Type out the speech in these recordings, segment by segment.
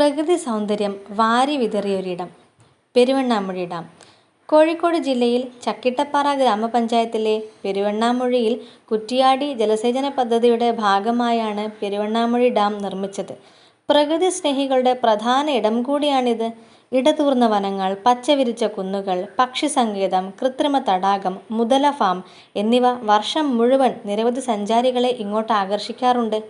പ്രകൃതി സൗന്ദര്യം വാരി വിതറിയൊരിടം പെരുവണ്ണാമുഴി ഡാം. കോഴിക്കോട് ജില്ലയിൽ ചക്കിട്ടപ്പാറ ഗ്രാമപഞ്ചായത്തിലെ പെരുവണ്ണാമുഴിയിൽ കുറ്റിയാടി ജലസേചന പദ്ധതിയുടെ ഭാഗമായാണ് പെരുവണ്ണാമുഴി ഡാം നിർമ്മിച്ചത്. പ്രകൃതി സ്നേഹികളുടെ പ്രധാന ഇടം കൂടിയാണിത്. ഇടതൂർന്ന വനങ്ങൾ പച്ചവിരിച്ച കുന്നുകൾ പക്ഷി സങ്കേതം കൃത്രിമ തടാകം മുതല ഫാം എന്നിവ വർഷം മുഴുവൻ നിരവധി സഞ്ചാരികളെ ഇങ്ങോട്ട് ആകർഷിക്കാറുണ്ട്.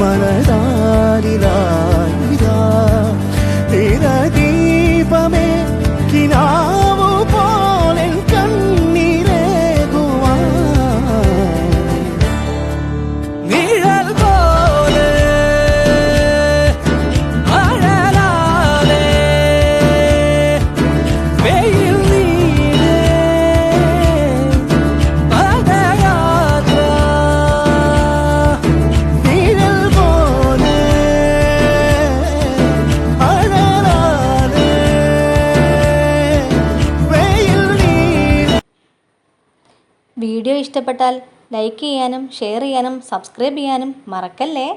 மனதாரிலா நிற தீபமே கினா വീഡിയോ ഇഷ്ടപ്പെട്ടാൽ ലൈക്ക് ചെയ്യാനും ഷെയർ ചെയ്യാനും സബ്സ്ക്രൈബ് ചെയ്യാനും മറക്കല്ലേ?